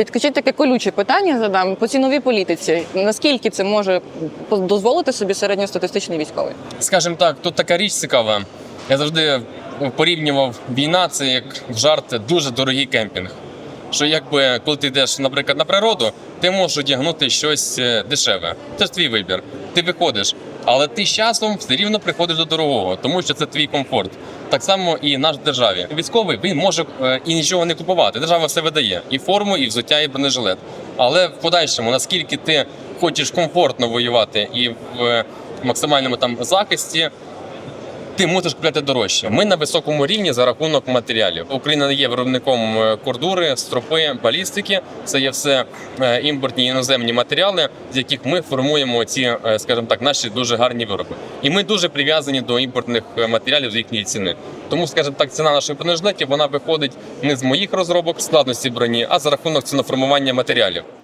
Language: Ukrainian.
Підкажіть таке колюче питання задам по ціновій політиці. Наскільки це може дозволити собі середньостатистичний військовий? Скажімо так, тут така річ цікава. Я завжди порівнював війна, це як жарт дуже дорогий кемпінг. Що якби коли ти йдеш, наприклад, на природу, ти можеш одягнути щось е, дешеве. Це ж твій вибір. Ти виходиш, але ти з часом все рівно приходиш до дорогого, тому що це твій комфорт. Так само і наш державі. Військовий він може е, і нічого не купувати. Держава все видає і форму, і взуття, і бронежилет. Але в подальшому, наскільки ти хочеш комфортно воювати і в е, максимальному там захисті, ти мусиш купляти дорожче. Ми на високому рівні за рахунок матеріалів. Україна не є виробником е, кордури, стропи, балістики. Це є все е, імпортні іноземні матеріали, з яких ми формуємо ці, е, скажімо так, наші дуже гарні вироби. І ми дуже прив'язані до імпортних матеріалів з їхньої ціни. Тому, скажімо так, ціна наших бронежилетів вона виходить не з моїх розробок складності броні, а за рахунок ціноформування матеріалів.